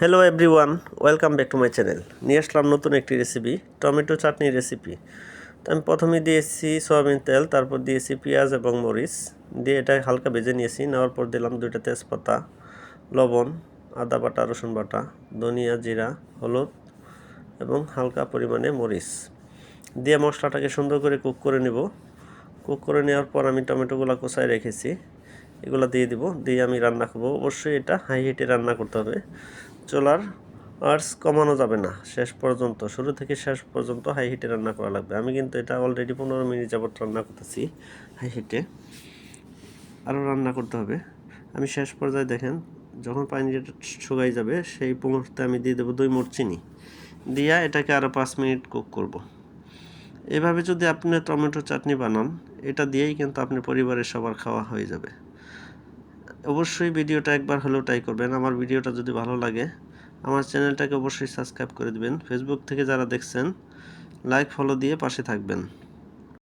Hello everyone welcome back to my channel নিয়ে আসলাম নতুন একটি রেসিপি টমেটো চাটনির রেসিপি তো আমি প্রথমে দিয়েছি সয়াবিন তেল, তারপর দিয়েছি পেঁয়াজ এবং মরিচ। দিয়ে এটা হালকা ভেজে নিয়েছি, নেওয়ার পর দিলাম দুইটা তেজপাতা, লবণ, আদা বাটা, রসুন বাটা, ধনিয়া জিরা, হলুদ এবং হালকা পরিমাণে মরিচ। দিয়ে মশলাটাকে সুন্দর করে কুক করে নেব। কুক করে নেওয়ার পর আমি টমেটোগুলো কোচায় রেখেছি। এগুলো দিয়ে দিব, দিয়ে আমি রান্না করব। অবশ্যই এটা হাই হিটে রান্না করতে হবে। চুলার আর্স কমানো যাবে না, শেষ পর্যন্ত, শুরু থেকে শেষ পর্যন্ত হাই হিটে রান্না করা লাগবে। আমি কিন্তু এটা অলরেডি পনেরো মিনিট যাবত রান্না করতেছি হাই হিটে আরও রান্না করতে হবে। আমি শেষ পর্যায়ে দেখেন, যখন পানি শুকাই যাবে, সেই মুহূর্তে আমি দিয়ে দেবো দুই মুঠ চিনি। দিয়া এটাকে আরও পাঁচ মিনিট কুক করব। এভাবে যদি আপনি টমেটো চাটনি বানান এটা দিয়েই কিন্তু আপনি পরিবারের সবার খাওয়া হয়ে যাবে। অবশ্যই ভিডিওটা একবার হলেও ট্রাই করবেন। আমার ভিডিওটা যদি ভালো লাগে, আমার চ্যানেলটাকে অবশ্যই সাবস্ক্রাইব করে দিবেন। ফেসবুক থেকে যারা দেখছেন লাইক ফলো দিয়ে পাশে থাকবেন।